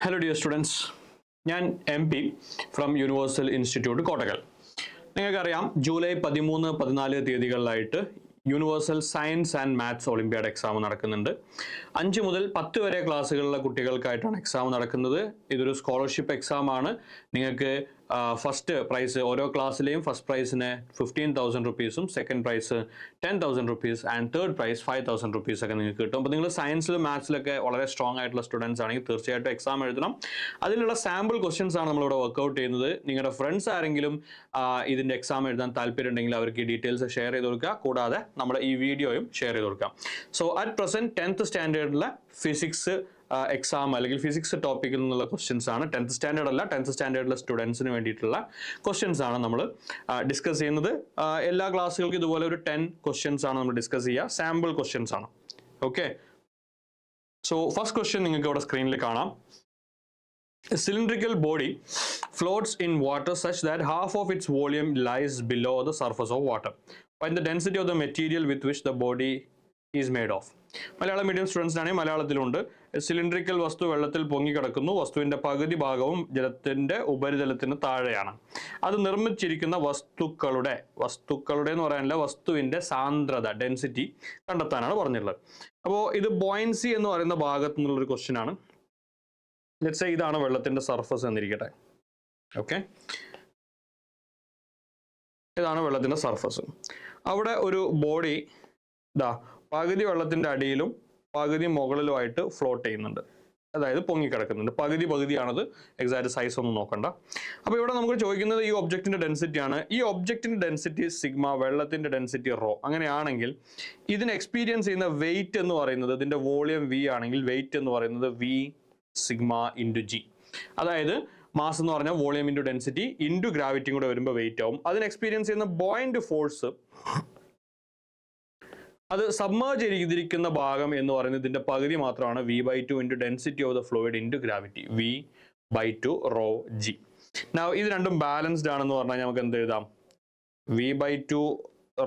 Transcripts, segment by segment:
Hello dear students ഞാൻ M P from universal institute Kottakkal നിങ്ങൾക്കറിയാം July പതിമൂന്ന് പതിനാല് തീയതികളിലായിട്ട് universal science and maths olympiad exam നടക്കുന്നുണ്ട്. അഞ്ച് മുതൽ പത്ത് വരെ ക്ലാസ്സുകളിലെ കുട്ടികൾക്കായിട്ടാണ് എക്സാം നടക്കുന്നത്. ഇതൊരു സ്കോളർഷിപ്പ് എക്സാം ആണ്. നിങ്ങൾക്ക് ഫസ്റ്റ് പ്രൈസ് ഓരോ ക്ലാസ്സിലെയും ഫസ്റ്റ് പ്രൈസിന് fifteen thousand റുപ്പീസും second prize ten thousand rupees and third prize five thousand rupees ഒക്കെ നിങ്ങൾക്ക് കിട്ടും. അപ്പോൾ നിങ്ങൾ സയൻസിലും മാത്സിലൊക്കെ വളരെ സ്ട്രോങ് ആയിട്ടുള്ള സ്റ്റുഡൻസ് ആണെങ്കിൽ തീർച്ചയായിട്ടും എക്സാം എഴുതണം. അതിലുള്ള സാമ്പിൾ ക്വസ്റ്റ്യൻസ് ആണ് നമ്മളിവിടെ വർക്ക്ഔട്ട് ചെയ്യുന്നത്. നിങ്ങളുടെ ഫ്രണ്ട്സ് ആരെങ്കിലും ഇതിന്റെ എക്സാം എഴുതാൻ താല്പര്യം ഉണ്ടെങ്കിൽ അവർക്ക് ഈ ഡീറ്റെയിൽസ് ഷെയർ ചെയ്ത് കൊടുക്കുക. കൂടാതെ നമ്മുടെ ഈ വീഡിയോയും ഷെയർ ചെയ്ത് കൊടുക്കുക സോ അറ്റ് പ്രസന്റ് ടെൻത്ത് സ്റ്റാൻഡേർഡിലെ ഫിസിക്സ് എക്സാം അല്ലെങ്കിൽ ഫിസിക്സ് ടോപ്പിക്കിൽ നിന്നുള്ള ക്വസ്റ്റ്യൻസ് ആണ്. ടെൻത്ത് സ്റ്റാൻഡേർഡ് അല്ല ടെൻത്ത് സ്റ്റാൻഡേർഡിലെ സ്റ്റുഡൻസിന് വേണ്ടിയിട്ടുള്ള ക്വസ്റ്റ്യൻസ് ആണ് നമ്മൾ ഡിസ്കസ് ചെയ്യുന്നത്. എല്ലാ ക്ലാസ്സുകൾക്കും ഇതുപോലെ ഒരു ടെൻ ക്വസ്റ്റ്യൻസ് ആണ് നമ്മൾ ഡിസ്കസ് ചെയ്യുക. സാമ്പിൾ ക്വസ്റ്റ്യൻസ് ആണ്. ഓക്കെ സോ ഫസ്റ്റ് ക്വസ്റ്റ്യൻ നിങ്ങൾക്ക് ഇവിടെ സ്ക്രീനിൽ കാണാം. A cylindrical body floats in water such that half of its volume lies below the surface of water. Find the density of the material with which the body is of. Malayalam medium സ്റ്റുഡൻസിനാണെങ്കിൽ മലയാളത്തിലുണ്ട്. Cylindrical വസ്തു വെള്ളത്തിൽ പൊങ്ങിക്കിടക്കുന്നു വസ്തുവിന്റെ പകുതി ഭാഗവും ജലത്തിന്റെ ഉപരിതലത്തിന് താഴെയാണ്. അത് നിർമ്മിച്ചിരിക്കുന്ന വസ്തുക്കളുടെ വസ്തുക്കളുടെ എന്ന് പറയാനില്ല വസ്തുവിന്റെ സാന്ദ്രത ഡെൻസിറ്റി കണ്ടെത്താനാണ് പറഞ്ഞിട്ടുള്ളത്. അപ്പോൾ ഇത് ബോയിൻസി എന്ന് പറയുന്ന ഭാഗത്തു നിന്നുള്ള ഒരു ക്വസ്റ്റ്യൻ ആണ് ലെറ്റ്സ് ഇതാണ് വെള്ളത്തിന്റെ സർഫസ് എന്നിരിക്കട്ടെ. ഓക്കെ ഇതാണ് വെള്ളത്തിന്റെ സർഫസ് അവിടെ ഒരു ബോഡി ഇതാ പകുതി വെള്ളത്തിന്റെ അടിയിലും പകുതി മുകളിലുമായിട്ട് ഫ്ലോട്ട് ചെയ്യുന്നുണ്ട്. അതായത് പൊങ്ങിക്കിടക്കുന്നുണ്ട്. പകുതി പകുതിയാണത് എക്സാക്ട് സൈസ് ഒന്നും നോക്കണ്ട. അപ്പോൾ ഇവിടെ നമുക്ക് ചോദിക്കുന്നത് ഈ ഒബ്ജക്റ്റിന്റെ ഡെൻസിറ്റി ആണ്. ഈ ഒബ്ജക്റ്റിന്റെ ഡെൻസിറ്റി സിഗ്മ വെള്ളത്തിന്റെ ഡെൻസിറ്റി റോ അങ്ങനെയാണെങ്കിൽ ഇതിന് എക്സ്പീരിയൻസ് ചെയ്യുന്ന വെയിറ്റ് എന്ന് പറയുന്നത് ഇതിന്റെ വോളിയം വി ആണെങ്കിൽ വെയിറ്റ് എന്ന് പറയുന്നത് വി സിഗ്മ ഇന്റു ജി അതായത് മാസ് എന്ന് പറഞ്ഞാൽ വോളിയം ഇന്റു ഡെൻസിറ്റി ഇന്റു ഗ്രാവിറ്റിയും കൂടെ വരുമ്പോൾ വെയിറ്റ് ആവും. അതിന് എക്സ്പീരിയൻസ് ചെയ്യുന്ന ബോയിന്റ് ഫോഴ്സ് അത് സബ്മേർജ് ചെയ്തിരിക്കുന്ന ഭാഗം എന്ന് പറയുന്നത് ഇതിന്റെ പകുതി മാത്രമാണ്. V by two into density of the fluid into gravity V by two rho G ഇത് രണ്ടും ബാലൻസ്ഡ് ആണെന്ന് പറഞ്ഞാൽ നമുക്ക് എന്ത് എഴുതാം? V by two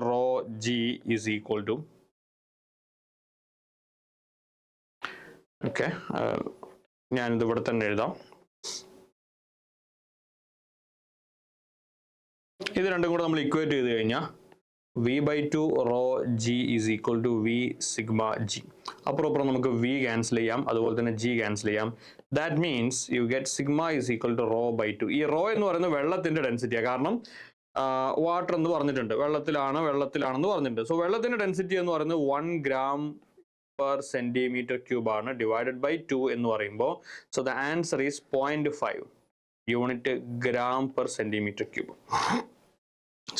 rho G is equal to okay ഞാനിത് ഇവിടെ തന്നെ എഴുതാം. ഇത് രണ്ടും കൂടെ നമ്മൾ ഇക്വേറ്റ് ചെയ്ത് കഴിഞ്ഞാൽ V by two rho G is equal to V sigma G അപ്പുറം അപ്പുറം നമുക്ക് വി ക്യാൻസൽ ചെയ്യാം അതുപോലെ തന്നെ ജി ക്യാൻസൽ ചെയ്യാം. That means you get sigma is equal to rho by two ഈ റോ എന്ന് പറയുന്നത് വെള്ളത്തിന്റെ ഡെൻസിറ്റിയാണ് കാരണം വാട്ടർ എന്ന് പറഞ്ഞിട്ടുണ്ട്. വെള്ളത്തിലാണ് വെള്ളത്തിലാണെന്ന് പറഞ്ഞിട്ടുണ്ട്. സോ വെള്ളത്തിന്റെ ഡെൻസിറ്റി എന്ന് പറയുന്നത് one gram per centimetre cube ആണ്. ഡിവൈഡഡ് ബൈ ടു എന്ന് പറയുമ്പോൾ so the answer is point five unit gram per centimetre cube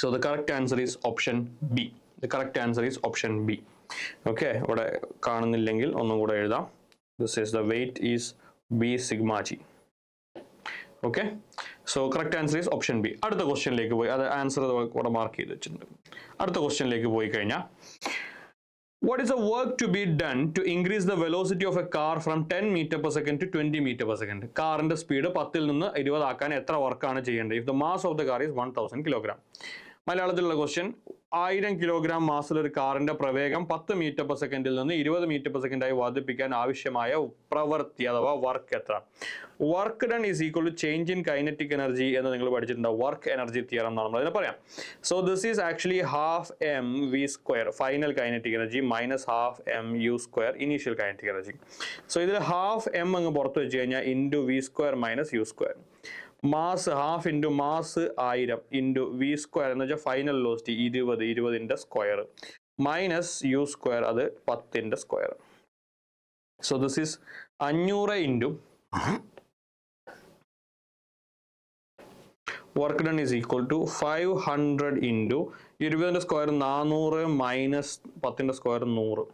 so the correct answer is option B the correct answer is option B okay ഇവിടെ കാണുന്നില്ലെങ്കിൽ ഒന്നും കൂടെ എഴുതാം. This is the weight is B sigma G okay so correct answer is option B അടുത്ത ക്വസ്റ്റ്യനിലേക്ക് പോയി. അത് answer ഇവിടെ മാർക്ക് ചെയ്ത് വെച്ചിട്ടുണ്ട്. അടുത്ത ക്വസ്റ്റ്യനിലേക്ക് പോയി കഴിഞ്ഞാൽ What is the work to be done to increase the velocity of a car from 10 meter per second to 20 meter per second? കാറിന്റെ സ്പീഡ് പത്തിൽ നിന്ന് ഇരുപതാക്കാൻ എത്ര വർക്കാണ് ചെയ്യേണ്ടത് if the mass of the car is one thousand kilogram മലയാളത്തിലുള്ള question ആയിരം kilogram മാസിൽ ഒരു കാറിന്റെ പ്രവേഗം പത്ത് മീറ്റർ പെർ സെക്കൻഡിൽ നിന്ന് ഇരുപത് മീറ്റർ പെർ സെക്കൻഡായി വർദ്ധിപ്പിക്കാൻ ആവശ്യമായ പ്രവൃത്തി അഥവാ വർക്ക് എത്ര? Work done is equal to change in kinetic energy എന്ന് നിങ്ങൾ പഠിച്ചിട്ടുണ്ട്? വർക്ക് എനർജി തിയറം എന്നാണ് നമ്മൾ അതിനെ പറയാം. So this is actually half m v square final kinetic energy minus half m u square initial kinetic energy so ഇതിൽ half M അങ്ങ് പുറത്ത് വെച്ച് കഴിഞ്ഞാൽ into v square minus u square mass half into mass ആയിരം into V square എന്ന് വെച്ചാൽ final velocity ഇരുപത് ഇരുപതിന്റെ സ്ക്വയർ. മൈനസ് യു സ്ക്വയർ അത് പത്തിന്റെ സ്ക്വയർ. സോ ദിസ് ഈസ് അഞ്ഞൂറ് into work done is equal to five hundred into ഇരുപതിന്റെ square നാനൂറ് minus പത്തിന്റെ സ്ക്വയർ നൂറ്.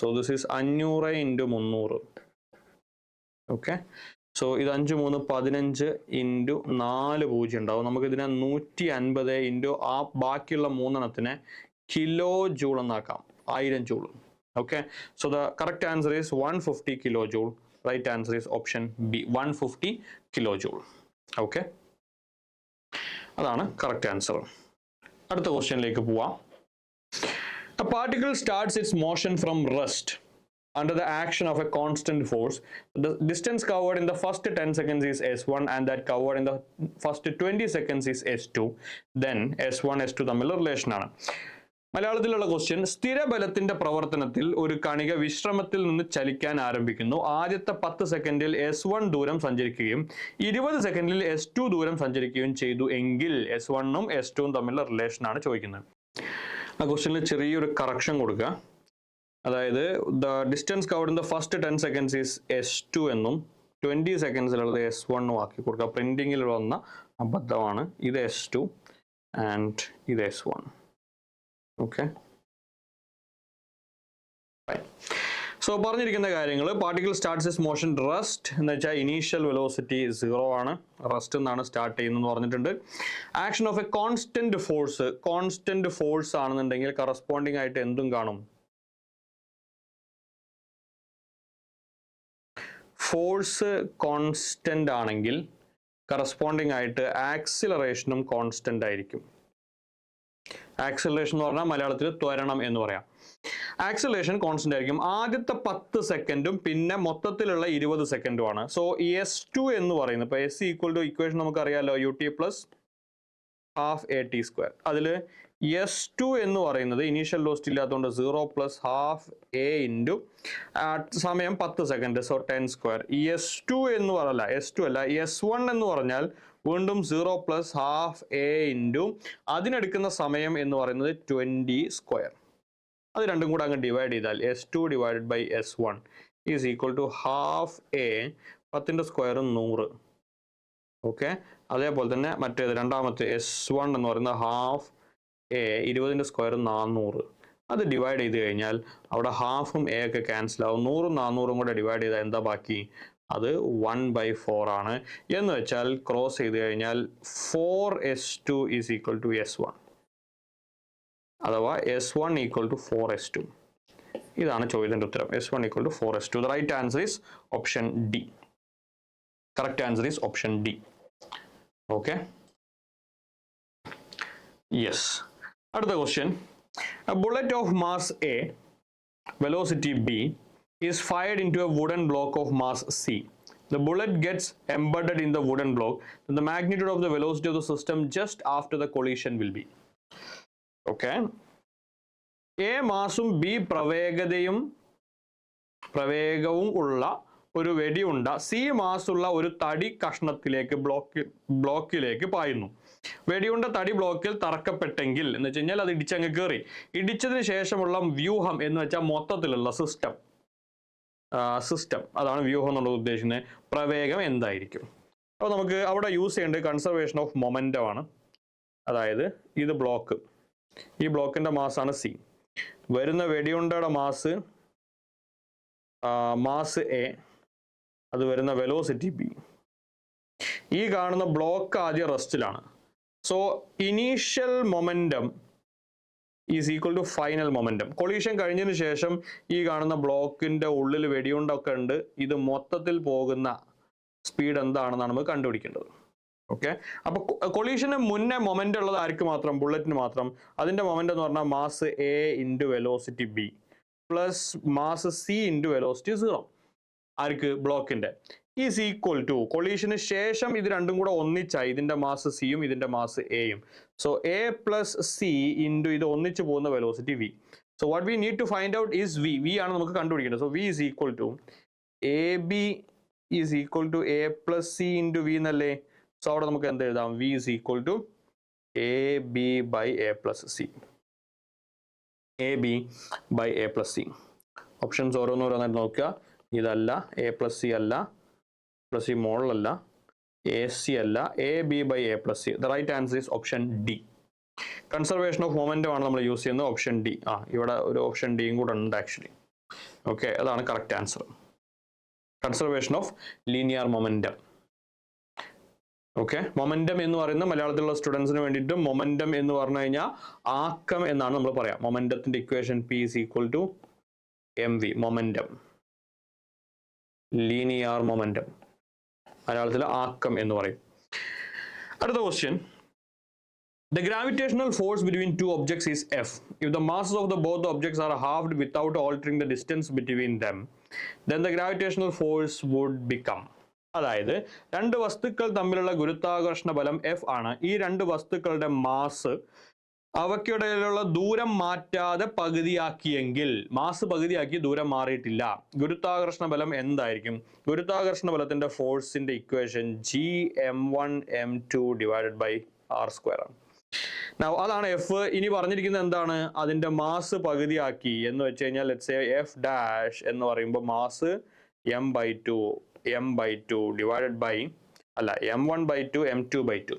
സോ ദിസ് ഈസ് അഞ്ഞൂറ് ഇന്റു മുന്നൂറ്. ഓക്കെ സോ ഇത് അഞ്ച് മൂന്ന് പതിനഞ്ച് ഇന്റു നാല് പൂജ്യം ഉണ്ടാവും. നമുക്ക് ഇതിനെ നൂറ്റി അൻപത് ഇന്റു ആ ബാക്കിയുള്ള മൂന്നെണ്ണത്തിനെ കിലോ ജൂൾ എന്നാക്കാം. ആയിരം joule. Okay so the correct answer is one fifty kilo joule right answer is option B one fifty kilo joule okay അതാണ് കറക്റ്റ് ആൻസർ അടുത്ത ക്വസ്റ്റ്യനിലേക്ക് പോവാം. A particle starts its motion from rest under the action of a constant force. The distance covered in the first 10 seconds is s1 and that covered in the first 20 seconds is s2. Then s1, s2 തമ്മിലുള്ള relation ആണ് മലയാളത്തിലുള്ള question സ്ഥിരബലത്തിന്റെ പ്രവർത്തനത്തിൽ ഒരു കണിക വിശ്രമത്തിൽ നിന്ന് ചലിക്കാൻ ആരംഭിക്കുന്നു ആദ്യത്തെ പത്ത് സെക്കൻഡിൽ എസ് വൺ ദൂരം സഞ്ചരിക്കുകയും ഇരുപത് സെക്കൻഡിൽ എസ് ടു ദൂരം സഞ്ചരിക്കുകയും ചെയ്തു എങ്കിൽ എസ് വണ്ണും എസ് ടുവും തമ്മിലുള്ള റിലേഷനാണ് ചോദിക്കുന്നത് ആ ക്വസ്റ്റ്യനിൽ ചെറിയൊരു കറക്ഷൻ കൊടുക്കുക അതായത് the distance covered in the first ten seconds is S two എന്നും ട്വന്റി സെക്കൻഡ്സിലുള്ളത് എസ് വണ്ണും ആക്കി കൊടുക്കുക. പ്രിന്റിങ്ങിൽ വന്ന അബദ്ധമാണ്. ഇത് എസ് ടു ആൻഡ് ഇത് എസ് വൺ ഓക്കെ സോ പറഞ്ഞിരിക്കുന്ന കാര്യങ്ങൾ particle starts is motion rest എന്ന് വെച്ചാൽ ഇനീഷ്യൽ വെലോസിറ്റി സീറോ ആണ്. റസ്റ്റ് എന്നാണ് സ്റ്റാർട്ട് ചെയ്യുന്നതെന്ന് പറഞ്ഞിട്ടുണ്ട്. Action of a constant force constant force ആണെന്നുണ്ടെങ്കിൽ കറസ്പോണ്ടിങ് ആയിട്ട് എന്തും കാണും. ഫോഴ്സ് കോൺസ്റ്റന്റ് ആണെങ്കിൽ കറസ്പോണ്ടിങ് ആയിട്ട് ആക്സിലറേഷനും കോൺസ്റ്റന്റ് ആയിരിക്കും. ആക്സിലറേഷൻ എന്ന് പറഞ്ഞാൽ മലയാളത്തിൽ ത്വരണം എന്ന് പറയാം. ആക്സിലറേഷൻ കോൺസ്റ്റന്റ് ആയിരിക്കും. ആദ്യത്തെ പത്ത് സെക്കൻഡും പിന്നെ മൊത്തത്തിലുള്ള ഇരുപത് സെക്കൻഡുമാണ് സോ എസ് ടു എന്ന് പറയുന്നത് ഇപ്പൊ എസ് ഈക്വൽ ടു ഇക്വേഷൻ നമുക്കറിയാമല്ലോ U T plus half A T square അതിൽ എസ് ടു എന്ന് പറയുന്നത് ഇനീഷ്യൽ ലോസ്റ്റ് ഇല്ലാത്തതുകൊണ്ട് zero plus half A into സമയം പത്ത് second so ten square S two എന്ന് പറയല്ല എസ് ടു അല്ല എസ് വൺ എന്ന് പറഞ്ഞാൽ വീണ്ടും zero plus half A into അതിനെടുക്കുന്ന സമയം എന്ന് പറയുന്നത് ട്വന്റി സ്ക്വയർ അത് രണ്ടും കൂടെ അങ്ങ് ഡിവൈഡ് ചെയ്താൽ S two divided by S one is equal to half A പത്തിന്റെ സ്ക്വയർ നൂറ്. ഓക്കെ അതേപോലെ തന്നെ മറ്റേത് രണ്ടാമത്തെ എസ് വൺ എന്ന് പറയുന്നത് ഹാഫ് ഇരുപതിന്റെ സ്ക്വയർ നാനൂറ് അത് ഡിവൈഡ് ചെയ്ത് കഴിഞ്ഞാൽ അവിടെ ഹാഫും എ ഒക്കെ ക്യാൻസൽ ആവും. നൂറും നാനൂറും കൂടെ ഡിവൈഡ് ചെയ്താൽ എന്താ ബാക്കി? അത് വൺ ബൈ ഫോർ ആണ്. എന്ന് വെച്ചാൽ ക്രോസ് ചെയ്ത് കഴിഞ്ഞാൽ four S two is equal to S one അഥവാ S one equal to four S two ഇതാണ് ചോദ്യത്തിന്റെ ഉത്തരം. S one equal to four S two the right answer is option D correct answer is option D okay yes അടുത്ത question bullet of mass A velocity B is fired into a wooden block of mass C the bullet gets embedded in the wooden block the magnitude of the velocity of the system just after the collision will be okay A മാസും B പ്രവേഗതയും പ്രവേഗവും ഉള്ള ഒരു വെടിയുണ്ട. C മാസുള്ള ഒരു തടി കഷ്ണത്തിലേക്ക് block ബ്ലോക്കിലേക്ക് പായുന്നു. വെടിയുണ്ട തടി ബ്ലോക്കിൽ തറക്കപ്പെട്ടെങ്കിൽ എന്ന് വെച്ച് കഴിഞ്ഞാൽ അത് ഇടിച്ചങ്ങ് കയറി ഇടിച്ചതിന് ശേഷമുള്ള വ്യൂഹം എന്ന് വെച്ചാൽ മൊത്തത്തിലുള്ള സിസ്റ്റം സിസ്റ്റം അതാണ് വ്യൂഹം എന്നുള്ളത് ഉദ്ദേശിക്കുന്നത്. പ്രവേഗം എന്തായിരിക്കും? അപ്പോൾ നമുക്ക് അവിടെ യൂസ് ചെയ്യേണ്ടത് കൺസർവേഷൻ ഓഫ് മൊമെന്റം ആണ്. അതായത് ഇത് ബ്ലോക്ക് ഈ ബ്ലോക്കിന്റെ മാസാണ് സി വരുന്ന വെടിയുണ്ടയുടെ മാസ് മാസ് എ അത് വരുന്ന വെലോസിറ്റി ബി ഈ കാണുന്ന ബ്ലോക്ക് ആദ്യം റെസ്റ്റിലാണ് so initial momentum is equal to final momentum collision കഴിഞ്ഞതിന് ശേഷം ഈ കാണുന്ന ബ്ലോക്കിന്റെ ഉള്ളിൽ വെടിയുണ്ടൊക്കെ ഉണ്ട്. ഇത് മൊത്തത്തിൽ പോകുന്ന സ്പീഡ് എന്താണെന്നാണ് നമുക്ക് കണ്ടുപിടിക്കേണ്ടത്. ഓക്കെ അപ്പൊ കൊളീഷന് മുന്നേ മൊമെന്റ് ഉള്ളത് ആർക്ക് മാത്രം? ബുള്ളറ്റിന് മാത്രം. അതിന്റെ മൊമെന്റ് എന്ന് പറഞ്ഞാൽ mass A into velocity B plus mass C into velocity zero ആർക്ക്? ബ്ലോക്കിന്റെ ഈസ് ഈക്വൽ ടു കൊളീഷന് ശേഷം ഇത് രണ്ടും കൂടെ ഒന്നിച്ചായി. ഇതിന്റെ മാസ് സിയും ഇതിന്റെ മാസ് എയും so A plus C into ഇത് ഒന്നിച്ചു പോകുന്ന velocity V so what we need to find out is V V ആണ് നമുക്ക് കണ്ടുപിടിക്കേണ്ടത്. So V is equal to A B is equal to A plus C into V എന്നല്ലേ? So അവിടെ നമുക്ക് എന്ത് എഴുതാം? V is equal to A B by A plus C A B by A plus C options ഓരോന്നോരോന്നായിട്ട് നോക്കുക. ഇതല്ല. A plus C അല്ല. Plus C മോളിലല്ല എ സി അല്ല. A B by A plus C the right answer is option D conservation of momentum ആണ് നമ്മൾ use ചെയ്യുന്നത്. Option D ആ ഇവിടെ ഒരു ഓപ്ഷൻ ഡിയും കൂടെ ഉണ്ട് ആക്ച്വലി ഓക്കെ അതാണ് correct answer conservation of linear momentum okay momentum എന്ന് പറയുന്ന മലയാളത്തിലുള്ള സ്റ്റുഡൻസിന് വേണ്ടിയിട്ട് മൊമെന്റം എന്ന് പറഞ്ഞു കഴിഞ്ഞാൽ ആക്കം എന്നാണ് നമ്മൾ പറയാം. മൊമെന്റത്തിന്റെ equation P is equal to M V momentum linear momentum മലയാളത്തിൽ ആക്കം എന്ന് പറയും അടുത്ത question The gravitational force between two objects is F. If the masses of the both objects are halved without altering the distance between them, then the gravitational force would become. അതായത് രണ്ട് വസ്തുക്കൾ തമ്മിലുള്ള ഗുരുത്വാകർഷണ ബലം എഫ് ആണ് ഈ രണ്ട് വസ്തുക്കളുടെ mass അവയ്ക്കിടയിലുള്ള ദൂരം മാറ്റാതെ പകുതിയാക്കിയെങ്കിൽ മാസ് പകുതിയാക്കി ദൂരം മാറിയിട്ടില്ല. ഗുരുത്വാകർഷണ ബലം എന്തായിരിക്കും? ഗുരുത്വാകർഷണ ബലത്തിന്റെ ഫോഴ്സിന്റെ equation G M one M two divided by R square ആണ്. അതാണ് എഫ് ഇനി പറഞ്ഞിരിക്കുന്നത് എന്താണ്? അതിന്റെ മാസ് പകുതിയാക്കി എന്ന് വെച്ച് കഴിഞ്ഞാൽ ലെറ്റ്സ് എഫ് ഡാഷ് എന്ന് പറയുമ്പോൾ mass M by two M by two divided by അല്ല M one by two M two by two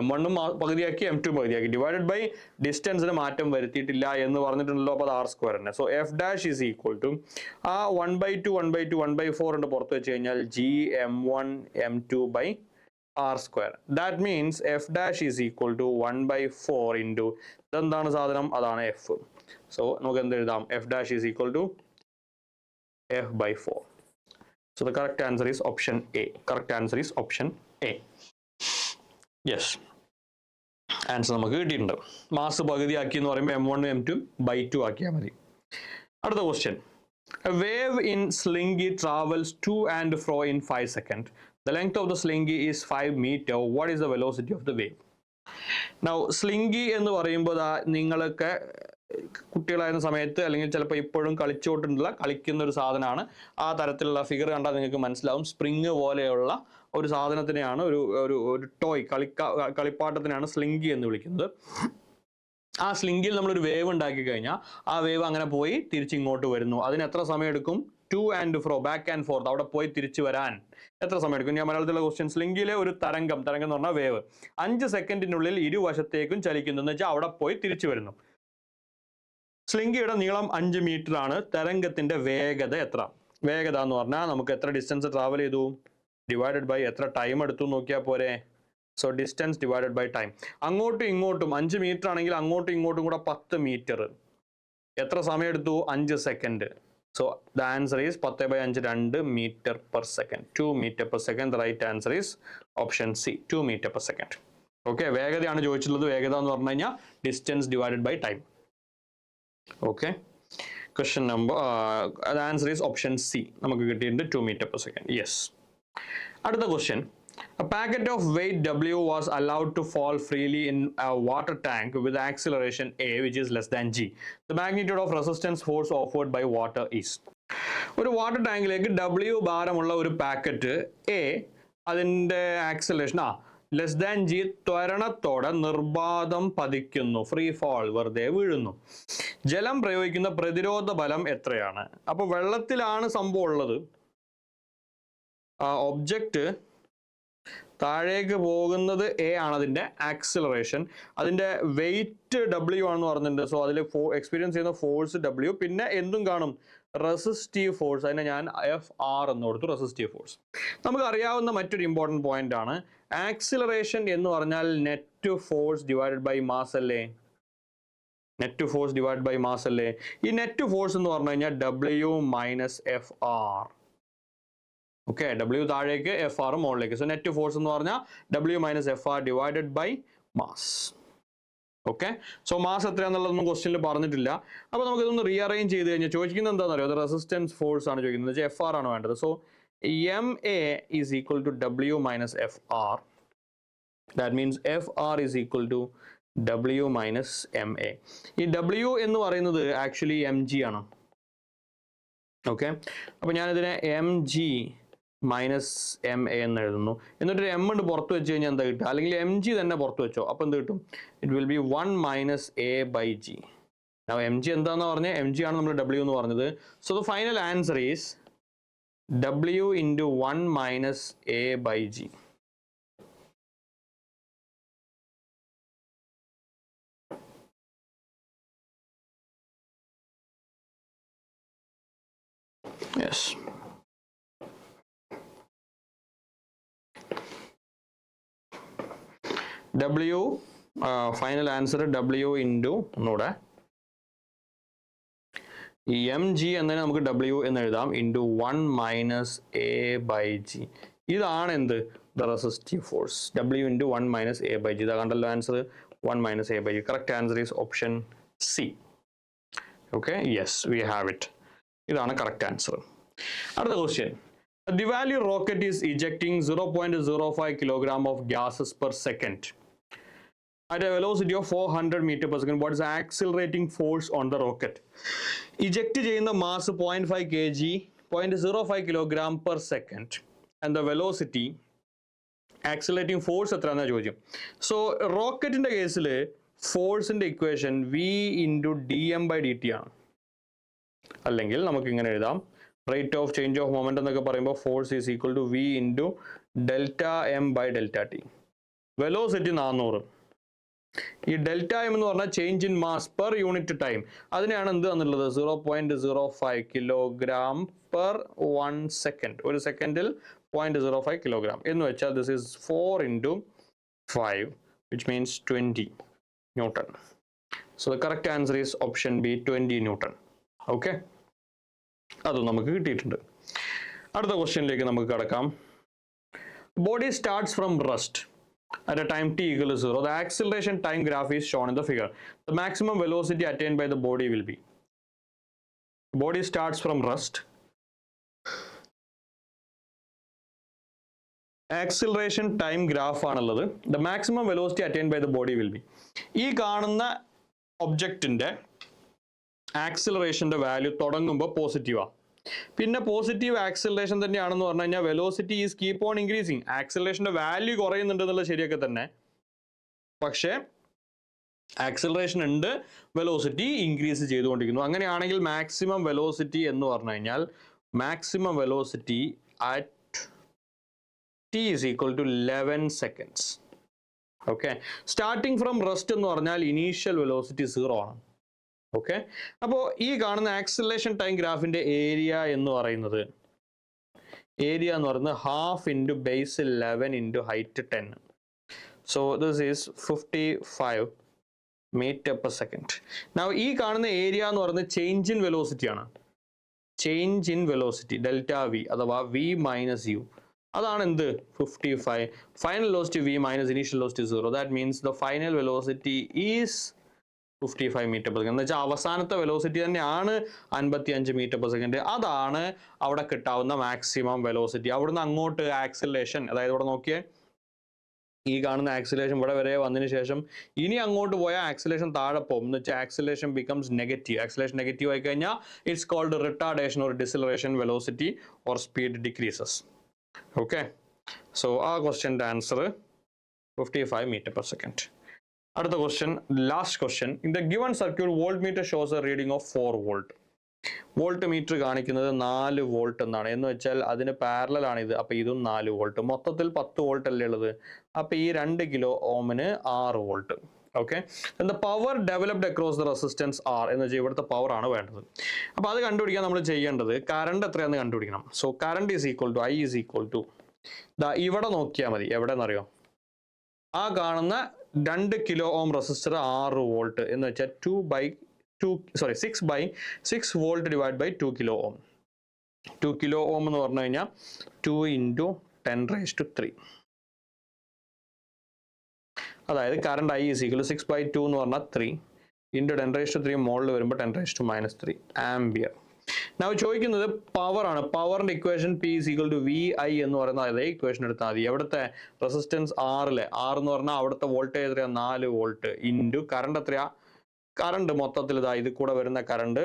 M വണ്ണും പകുതിയാക്കി എം ടു പകുതിയാക്കി. ഡിവൈഡഡ് ബൈ ഡിസ്റ്റൻസിന് മാറ്റം വരുത്തിയിട്ടില്ല എന്ന് പറഞ്ഞിട്ടുണ്ടല്ലോ അപ്പോൾ അത് ആർ സ്ക്വയർ തന്നെ. So F dash is equal to ആ one by two one by two one by four ഉണ്ട് പുറത്ത് വെച്ച് കഴിഞ്ഞാൽ G M one M two by R square that means F dash is equal to one by four into ഇതെന്താണ് സാധനം? അതാണ് F so നമുക്ക് എന്ത് എഴുതാം? F dash is equal to F by four so the correct answer is option A correct answer is option A yes answer നമുക്ക് കിട്ടിയിട്ടുണ്ട് mass പകുതി ആക്കി എന്ന് പറയുമ്പോൾ M one M two by two ആക്കിയാൽ മതി അടുത്ത question A wave in slingy travels to and fro in 5 seconds. The length of the slingy is 5 meter. What is the velocity of the wave? Now, എന്ന് പറയുമ്പോൾ ദാ നിങ്ങളൊക്കെ കുട്ടികളായിരുന്ന സമയത്ത് അല്ലെങ്കിൽ ചിലപ്പോൾ ഇപ്പോഴും കളിച്ചുകൊണ്ടുള്ള കളിക്കുന്ന ഒരു സാധനമാണ് ആ തരത്തിലുള്ള ഫിഗർ കണ്ടാൽ നിങ്ങൾക്ക് മനസ്സിലാവും സ്പ്രിങ് പോലെയുള്ള ഒരു സാധനത്തിനെയാണ് ഒരു ഒരു ഒരു ടോയ് കളിക്ക കളിപ്പാട്ടത്തിനാണ് സ്ലിങ്കി എന്ന് വിളിക്കുന്നത്. ആ സ്ലിങ്കിൽ നമ്മളൊരു വേവ് ഉണ്ടാക്കി കഴിഞ്ഞാൽ ആ വേവ് അങ്ങനെ പോയി തിരിച്ച് ഇങ്ങോട്ട് വരുന്നു. അതിന് എത്ര സമയം എടുക്കും to and fro back and forth അവിടെ പോയി തിരിച്ചു വരാൻ. എത്ര സമയം എടുക്കും ഞാൻ മലയാളത്തിലുള്ള ക്വസ്റ്റ്യൻ സ്ലിങ്കിലെ ഒരു തരംഗം തരംഗം എന്ന് പറഞ്ഞാൽ വേവ് അഞ്ച് സെക്കൻഡിനുള്ളിൽ ഇരുവശത്തേക്കും ചലിക്കുന്നു. എന്ന് വെച്ചാൽ അവിടെ പോയി തിരിച്ചു വരുന്നു. സ്ലിങ്കിയുടെ നീളം അഞ്ച് മീറ്റർ ആണ്. തരംഗത്തിന്റെ വേഗത എത്ര? വേഗത എന്ന് പറഞ്ഞാൽ നമുക്ക് എത്ര ഡിസ്റ്റൻസ് ട്രാവൽ ചെയ്തു? ഡിവൈഡഡ് ബൈ എത്ര ടൈം എടുത്തു നോക്കിയാൽ പോരെ? So distance divided by time അങ്ങോട്ടും ഇങ്ങോട്ടും അഞ്ച് മീറ്റർ ആണെങ്കിൽ അങ്ങോട്ടും ഇങ്ങോട്ടും കൂടെ പത്ത് മീറ്റർ എത്ര സമയം എടുത്തു? അഞ്ച് second so the answer is പത്ത് ബൈ അഞ്ച് രണ്ട് metre per second two metre per second right answer is option C two metre per second okay വേഗതയാണ് ചോദിച്ചിട്ടുള്ളത്. വേഗത എന്ന് പറഞ്ഞു കഴിഞ്ഞാൽ distance divided by time okay question number answer is option C നമുക്ക് കിട്ടിയിട്ടുണ്ട് two metre per second yes അടുത്ത question A packet of weight W was allowed to fall freely in a water tank with acceleration A, which is less than G. The magnitude of resistance force offered by water is. ഒരു water ടാങ്കിലേക്ക് W ഭാരമുള്ള ഒരു packet A അതിന്റെ acceleration ആ less than G ത്വരണത്തോടെ നിർബാധം പതിക്കുന്നു free fall വെറുതെ വീഴുന്നു ജലം പ്രയോഗിക്കുന്ന പ്രതിരോധ ബലം എത്രയാണ് അപ്പോൾ വെള്ളത്തിലാണ് സംഭവം ഉള്ളത് ഒബ്ജക്റ്റ് താഴേക്ക് പോകുന്നത് എ ആണ് അതിന്റെ ആക്സിലറേഷൻ അതിന്റെ വെയിറ്റ് ഡബ്ല്യു ആണെന്ന് പറഞ്ഞിട്ടുണ്ട്. സോ അതിൽ ഫോ എക്സ്പീരിയൻസ് ചെയ്യുന്ന ഫോഴ്സ് ഡബ്ല്യു പിന്നെ എന്തും കാണും? റെസിസ്റ്റീവ് ഫോഴ്സ് അതിനെ ഞാൻ എഫ് ആർ എന്ന് കൊടുത്തു. റെസിസ്റ്റീവ് ഫോഴ്സ് നമുക്ക് അറിയാവുന്ന മറ്റൊരു ഇമ്പോർട്ടന്റ് പോയിന്റ് ആണ്. ആക്സിലറേഷൻ എന്ന് പറഞ്ഞാൽ net force divided by mass അല്ലേ? Net force divide by mass അല്ലേ? ഈ നെറ്റ് ഫോഴ്സ് എന്ന് പറഞ്ഞു കഴിഞ്ഞാൽ W minus F R okay W താഴേക്ക് എഫ് ആർ മുകളിലേക്ക്. സോ നെറ്റ് ഫോഴ്സ് എന്ന് പറഞ്ഞാൽ W minus F R divided by mass okay so mass എത്രയാണെന്നുള്ളതൊന്നും ക്വസ്റ്റ്യനിൽ പറഞ്ഞിട്ടില്ല. അപ്പോൾ നമുക്ക് ഇതൊന്ന് റീഅറേഞ്ച് ചെയ്ത് കഴിഞ്ഞാൽ ചോദിക്കുന്നത് എന്താണെന്നറിയോ? അത് റെസിസ്റ്റൻസ് ഫോഴ്സ് ആണ് ചോദിക്കുന്നത്. വെച്ചാൽ എഫ് ആർ ആണ് വേണ്ടത്? So M A is equal to W minus F R that means F R is equal to W minus M A ഈ ഡബ്ല്യു എന്ന് പറയുന്നത് ആക്ച്വലി എം ജി ആണ്. ഓക്കെ അപ്പോൾ ഞാനിതിനെ M G minus M A എന്ന് എഴുതുന്നു. എന്നിട്ട് M ഉണ്ട് പുറത്ത് വെച്ച് കഴിഞ്ഞാൽ എന്താ കിട്ടുക? അല്ലെങ്കിൽ എം ജി തന്നെ പുറത്ത് വെച്ചോ. അപ്പോൾ എന്ത് കിട്ടും? It will be one minus A by G M G എന്താന്ന് പറഞ്ഞാൽ എം ജി ആണ് നമ്മൾ ഡബ്ല്യു എന്ന് പറഞ്ഞത്. So the final answer is W into one minus A by G yes W final answer W into ഒന്നുകൂടെ. ഈ M G എന്നതിനെ നമുക്ക് ഡബ്ല്യു എന്ന് എഴുതാം. Into one minus A by G ഇതാണ് എന്ത്? The resistive force W into one minus A by G ഇതാ കണ്ടല്ലോ answer one minus A by G correct answer is option C okay yes we have it ഇതാണ് correct answer അടുത്ത question the value rocket is ejecting zero point zero five kilogram of gases per second at a velocity of 400 meter per second what is the accelerating force on the rocket? Eject ചെയ്യുന്ന mass point five K G per second. And the velocity accelerating force എത്രയാണെന്നാണ് ചോദ്യം. സോ റോക്കറ്റിന്റെ കേസിൽ ഫോഴ്സിന്റെ equation V into D M by D T ആണ്. അല്ലെങ്കിൽ നമുക്ക് ഇങ്ങനെ എഴുതാം. Rate of change of moment എന്നൊക്കെ പറയുമ്പോൾ force is equal to V into delta M by delta T velocity നാനൂറ് ഈ ഡെൽറ്റ എം എന്ന് പറഞ്ഞാൽ change in mass per unit time അതിനാണ് എന്ത് തന്നിട്ടുള്ളത്? Zero point zero five kilogram per one second ഒരു സെക്കൻഡിൽ പോയിന്റ് സീറോ ഫൈവ് കിലോഗ്രാം എന്ന് വെച്ചാൽ this is four into five which means twenty newton so the correct answer is option B twenty newton okay അത് നമുക്ക് കിട്ടിയിട്ടുണ്ട്. അടുത്ത ക്വസ്റ്റ്യനിലേക്ക് നമുക്ക് കടക്കാം. Body starts from rest at a time t equal to 0 the acceleration time graph is shown in the figure the maximum velocity attained by the body will be body starts from rest acceleration acceleration time graph ആണുള്ളത് the maximum velocity attain by the body will be ഈ കാണുന്ന the acceleration value തുടങ്ങുമ്പോൾ പോസിറ്റീവാണ് പിന്നെ positive acceleration തന്നെയാണെന്ന് പറഞ്ഞു കഴിഞ്ഞാൽ velocity is keep on increasing ആക്സിലറേഷന്റെ value കുറയുന്നുണ്ട് എന്നുള്ളത് ശരിയൊക്കെ തന്നെ. പക്ഷേ ആക്സിലറേഷൻ ഉണ്ട് വെലോസിറ്റി ഇൻക്രീസ് ചെയ്തുകൊണ്ടിരിക്കുന്നു. അങ്ങനെയാണെങ്കിൽ മാക്സിമം വെലോസിറ്റി എന്ന് പറഞ്ഞു കഴിഞ്ഞാൽ maximum velocity at T is equal to eleven seconds okay starting from rest എന്ന് പറഞ്ഞാൽ ഇനീഷ്യൽ വെലോസിറ്റി സീറോ ആണ്. ഓക്കെ അപ്പോൾ ഈ കാണുന്ന ആക്സിലേഷൻ ടൈം ഗ്രാഫിന്റെ ഏരിയ എന്ന് പറയുന്നത് ഏരിയ എന്ന് പറയുന്നത് half into base eleven into height ten so this is fifty five metre per second now ഈ കാണുന്ന ഏരിയ എന്ന് പറയുന്നത് ചേഞ്ച് ഇൻ വെലോസിറ്റി ആണ്. Change in velocity delta V അഥവാ വി മൈനസ് യു അതാണ് എന്ത്? Fifty five final lost V minus initial velocity zero that means the final velocity is fifty five metre per second എന്ന് വെച്ചാൽ അവസാനത്തെ velocity തന്നെയാണ് അൻപത്തി അഞ്ച് മീറ്റർ പെർ സെക്കൻഡ് അതാണ് അവിടെ കിട്ടാവുന്ന മാക്സിമം വെലോസിറ്റി അവിടുന്ന് അങ്ങോട്ട് ആക്സിലേഷൻ അതായത് ഇവിടെ നോക്കിയേ ഈ കാണുന്ന ആക്സിലേഷൻ ഇവിടെ വരെ വന്നതിന് ശേഷം ഇനി അങ്ങോട്ട് പോയാൽ ആക്സിലേഷൻ താഴെ പോകും. എന്ന് വെച്ചാൽ acceleration becomes negative acceleration negative ആയി കഴിഞ്ഞാൽ it's called retardation or deceleration velocity or speed decreases okay so ആ ക്വസ്റ്റ്യന്റെ answer fifty five metre per second അടുത്ത question last question in the given circuit voltmeter shows a reading of four volt voltmeter കാണിക്കുന്നത് നാല് volt എന്നാണ്. എന്ന് വെച്ചാൽ അതിന് parallel ആണ് ഇത് അപ്പൊ ഇതും നാല് വോൾട്ട് മൊത്തത്തിൽ പത്ത് വോൾട്ട് അല്ലേ ഉള്ളത്? അപ്പൊ ഈ രണ്ട് കിലോ ഓമിന് ആറ് volt okay the power developed across the resistance R എന്ന് വെച്ചാൽ ഇവിടുത്തെ പവർ ആണ് വേണ്ടത്. അപ്പൊ അത് കണ്ടുപിടിക്കാൻ നമ്മൾ ചെയ്യേണ്ടത് കറണ്ട് എത്രയാണെന്ന് കണ്ടുപിടിക്കണം. So current is equal to I is equal to ഇവിടെ നോക്കിയാൽ മതി. എവിടെയെന്നറിയോ ആ കാണുന്ന രണ്ട് കിലോ ഓം റെസിസ്റ്റർ ആറ് വോൾട്ട് എന്ന് വെച്ചാൽ two by two sorry six by six volt divide by two kilo ohm two kilo ohm എന്ന് പറഞ്ഞു കഴിഞ്ഞാൽ two into ten raise to three അതായത് current I is equal six by two എന്ന് പറഞ്ഞാൽ three into ten raise to three മോളിൽ വരുമ്പോൾ ten raise to minus three ampere. ഞാൻ ചോദിക്കുന്നത് പവർ ആണ്. പവറിന്റെ equation P is equal to V I എന്ന് പറയുന്ന അതേ ഇക്വേഷൻ എടുത്താൽ മതി. എവിടുത്തെ? റെസിസ്റ്റൻസ് ആറിലെ ആറ് എന്ന് പറഞ്ഞാൽ അവിടുത്തെ വോൾട്ടേജ് എത്രയാ? നാല് വോൾട്ട് ഇന്റു കറണ്ട് എത്രയാ? കറണ്ട് മൊത്തത്തിൽ ഇതാ ഇത് കൂടെ വരുന്ന കറണ്ട്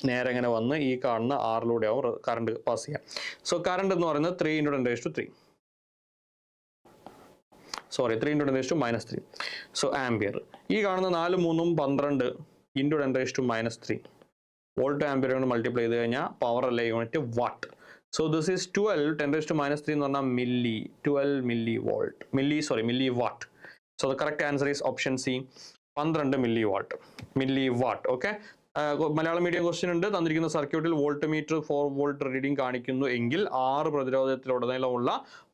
നേരെ ഇങ്ങനെ വന്ന് ഈ കാണുന്ന ആറിലൂടെ ആവും കറണ്ട് പാസ് ചെയ്യാം സോ കറണ്ട് എന്ന് പറയുന്നത് three into ten to three sorry three into ten to minus three so ampere ഈ കാണുന്ന നാല് മൂന്നും പന്ത്രണ്ട് into ten to minus three volt ampere കൊണ്ട് മൾട്ടിപ്ലൈ ചെയ്ത് കഴിഞ്ഞാൽ പവർ അല്ല unit watt so this is twelve ten raise to minus three എന്ന് പറഞ്ഞാൽ milli twelve milli volt milli sorry milli watt so the correct answer is option C പന്ത്രണ്ട് milli watt milli watt okay Malayalam medium question ഉണ്ട്. തന്നിരിക്കുന്ന സർക്യൂട്ടിൽ voltmeter four volt reading കാണിക്കുന്നു എങ്കിൽ ആറ് പ്രതിരോധത്തിലുടനീളമുള്ള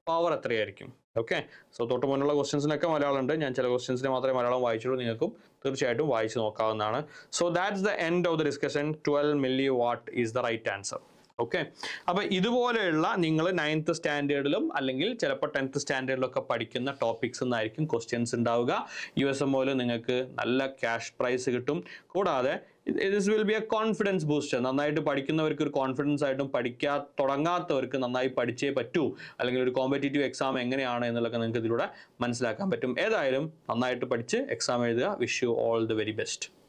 പവർ എത്രയായിരിക്കും? ഓക്കെ സോ തൊട്ട് മുന്നുള്ള ക്വസ്റ്റ്യൻസിനൊക്കെ മലയാളം ഉണ്ട് ഞാൻ ചില ക്വസ്റ്റ്യൻസിന് മാത്രമേ മലയാളം വായിച്ചുള്ളൂ നിങ്ങൾക്കും. തീർച്ചയായിട്ടും വായിച്ചു നോക്കാവുന്നതാണ്. So that's the end of the discussion twelve milli watt is the right answer okay അപ്പോൾ ഇതുപോലെയുള്ള നിങ്ങൾ നയൻത്ത് സ്റ്റാൻഡേർഡിലും അല്ലെങ്കിൽ ചിലപ്പോൾ ടെൻത്ത് സ്റ്റാൻഡേർഡിലൊക്കെ പഠിക്കുന്ന ടോപ്പിക്സ് നിന്നായിരിക്കും ക്വസ്റ്റ്യൻസ് ഉണ്ടാവുക യു എസ് എം ഒയിൽ നിങ്ങൾക്ക് നല്ല ക്യാഷ് പ്രൈസ് കിട്ടും. കൂടാതെ this will be a confidence booster നന്നായിട്ട് പഠിക്കുന്നവർക്ക് ഒരു കോൺഫിഡൻസ് ആയിട്ടും പഠിക്കാ തുടങ്ങാത്തവർക്ക് നന്നായി പഠിച്ചേ പറ്റൂ. അല്ലെങ്കിൽ ഒരു കോമ്പറ്റേറ്റീവ് എക്സാം എങ്ങനെയാണ് എന്നുള്ളതൊക്കെ നിങ്ങൾക്ക് ഇതിലൂടെ മനസ്സിലാക്കാൻ പറ്റും. ഏതായാലും നന്നായിട്ട് പഠിച്ച് എക്സാം എഴുതുക. Wish you all the very best